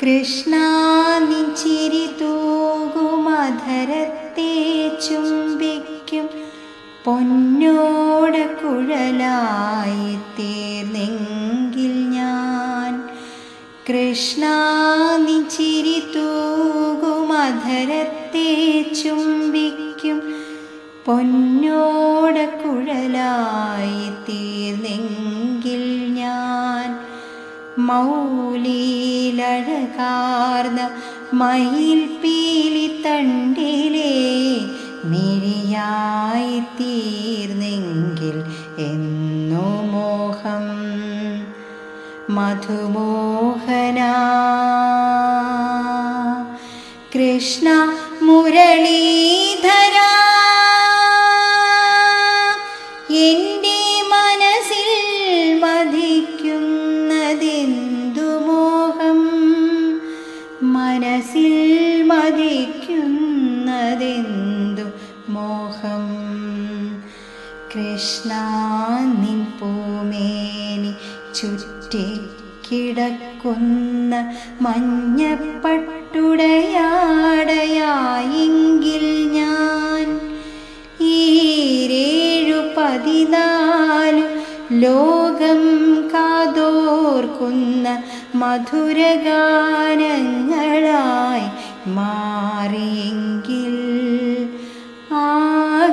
കൃഷ്ണ നിച്ചിരി തൂകുമധരത്തെ ചുംബിക്കും പൊന്നോട കുഴലായി തീർന്നെങ്കിൽ ഞാൻ. കൃഷ്ണ നിച്ചിരി തൂകുമധരത്തെ ചുംബിക്കും പൊന്നോട കുഴലായി തീർന്നെങ്കിൽ മൗലിയിലഴകാർന്ന മയിൽ പീലി തണ്ടിലേ മിഴിയായി തീർന്നെങ്കിൽ എന്നു മോഹം മധുമോഹന. കൃഷ്ണ മുരളീധര. മതിക്കുന്നതെന്തു മോഹം? കൃഷ്ണ നിൻ പൂമേനി ചുറ്റി കിടക്കുന്ന മഞ്ഞപ്പട്ടുടയാടയായെങ്കിൽ ഞാൻ ഈരേഴു പതിനാലു ലോകം കാതോർക്കുന്ന മധുരഗാനങ്ങളായി മാറിയെങ്കിൽ ആഗാനവീചികൾ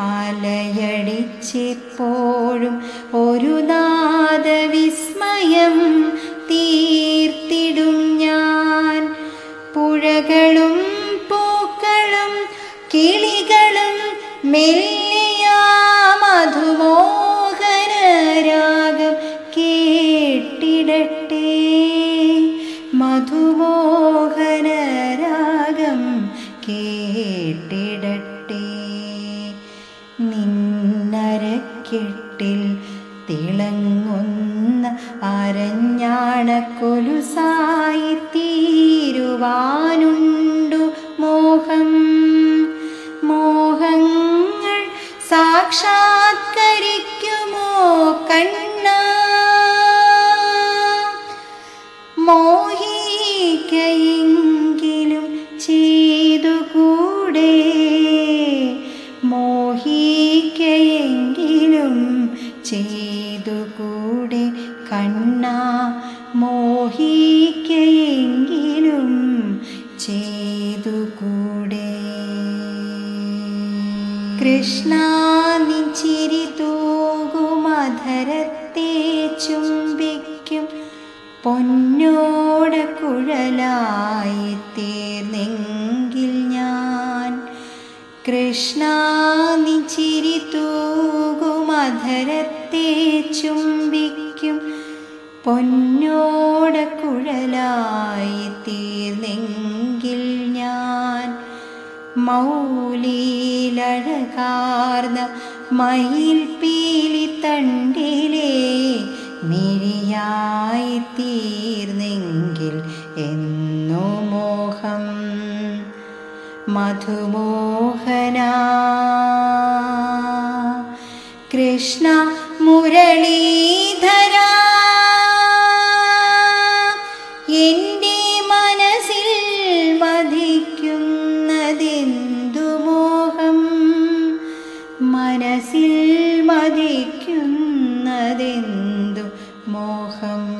അലയടിച്ചെപ്പോഴും ഒരു നാദവിസ്മയം തീർത്തിടും ഞാൻ. പുഴകളും പൂക്കളും കിളികളും മെല്ലിയ മധുമോഹനരാഗം കേട്ടിടട്ടെ. മധുമോഹന രാഗം കേട്ടിടട്ടെ. നിന്നരക്കെട്ടിൽ തിളങ്ങുന്ന അരഞ്ഞാണക്കൊലുസായി തീരുവാനുണ്ടു മോഹം. മോഹങ്ങൾ സാക്ഷാത്കരിക്കുമോ കണ്ണ? മോഹിക്കയെങ്കിലും ചെയ്തുകൂടെ? മോഹിക്കയെങ്കിലും ചെയ്തുകൂടെ? കണ്ണ മോഹിക്കയെങ്കിലും ചെയ്തുകൂടെ? കൃഷ്ണ നിച്ചിരി തൂകുമധരത്തെ ചുംബിക്കും പൊന്നോട കുഴലായി തീർന്നെങ്കിൽ ഞാൻ. കൃഷ്ണ നിച്ചിരി തൂകുമധരത്തെ ചുംബിക്കും. പൊന്നോട കുഴലായി തീർന്നെങ്കിൽ ഞാൻ. മൗലിയിലഴകാർന്ന മയിൽ പീലി തണ്ടിലെ മിഴിയായി തീർന്നെങ്കിൽ എന്നു മോഹം മധുമോഹന. കൃഷ്ണ മുരളീധര. എന്റെ മനസ്സിൽ മതിക്കുന്നതെന്തു മോഹം? മനസ്സിൽ മതിക്കുന്നതെന്തു മോഹം